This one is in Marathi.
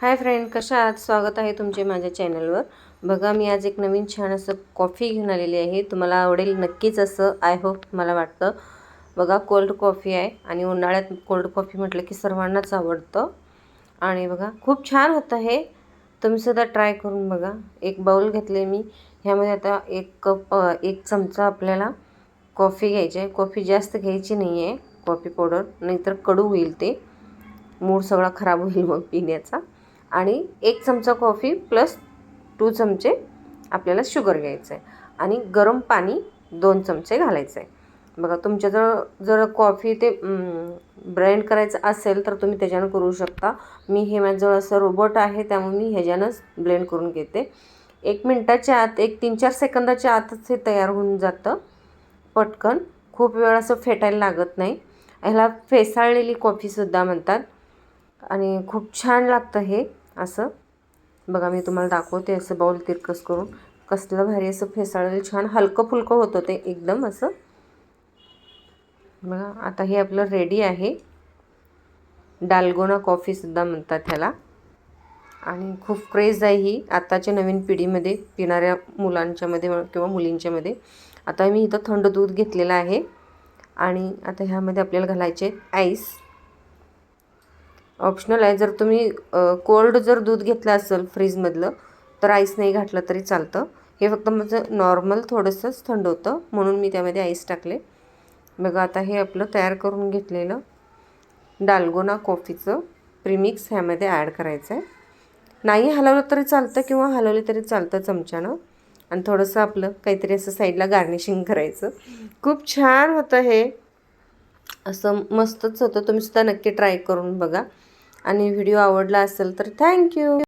हाय फ्रेंड कशा आहात? स्वागत आहे तुमचे माझ्या चॅनलवर. बघा मी आज एक नवीन छान असं कॉफी घेऊन आलेली आहे. तुम्हाला आवडेल नक्कीच असं आय होप मला वाटतं. बघा कोल्ड कॉफी आहे आणि उन्हाळ्यात कोल्ड कॉफी म्हटलं की सर्वांनाच आवडतं. आणि बघा खूप छान होतं हे तुम्ही सुद्धा ट्राय करून बघा. एक बाऊल घेतले मी. ह्यामध्ये आता एक कप एक चमचा आपल्याला कॉफी घ्यायची आहे. कॉफी जास्त घ्यायची नाही आहे कॉफी पावडर नाहीतर कडू होईल ते. मूड सगळा खराब होईल मग पिण्याचा. आणि एक चमचा कॉफी प्लस टू चमचे आपल्याला शुगर घ्यायचं आहे आणि गरम पाणी दोन चमचे घालायचं आहे बघा तुमच्याजवळ जर कॉफी ते ब्रेंड करायचं असेल तर तुम्ही त्याच्यानं करू शकता. मी हे माझ्याजवळ असं रोबोट आहे त्यामुळे मी ह्याच्यानंच ब्लेंड करून घेते. एक मिनटाच्या आत एक तीन चार सेकंदाच्या आतच हे तयार होऊन जातं. पटकन. खूप वेळ असं फेटायला लागत नाही. ह्याला फेसाळलेली कॉफीसुद्धा म्हणतात. आणि खूप छान लागतं हे. असं. बघा मी तुम्हाला दाखवते असं बाऊल तिरकस करून. कसलं भारी असं फेसाळेल छान हलकं फुलकं होतं ते एकदम असं. बघा आता हे आपलं रेडी आहे. डालगोना कॉफीसुद्धा म्हणतात ह्याला. आणि खूप क्रेज आहे ही आत्ताच्या नवीन पिढीमध्ये पिणाऱ्या मुलांच्यामध्ये किंवा मुलींच्यामध्ये. आता मी इथं थंड दूध घेतलेलं आहे. आणि आता ह्यामध्ये आपल्याला घालायचे आईस ऑप्शनल आहे. जर तुम्ही कोल्ड जर दूध घेतलं असेल फ्रीजमधलं तर आईस नाही घातलं तरी चालतं. हे फक्त माझं नॉर्मल थोडंसंच थंड होतं म्हणून मी त्यामध्ये आईस टाकले. बघा आता हे आपलं तयार करून घेतलेलं डालगोना कॉफीचं प्रीमिक्स ह्यामध्ये ॲड करायचं आहे. नाही हलवलं तरी चालतं किंवा हलवले तरी चालतं चमच्यानं. आणि थोडंसं आपलं काहीतरी असं साईडला गार्निशिंग करायचं. खूप छान होतं हे. असं मस्तच होतं. तुम्ही सुद्धा नक्की ट्राय करून बघा. आणि व्हिडिओ आवडला असेल तर थँक्यू.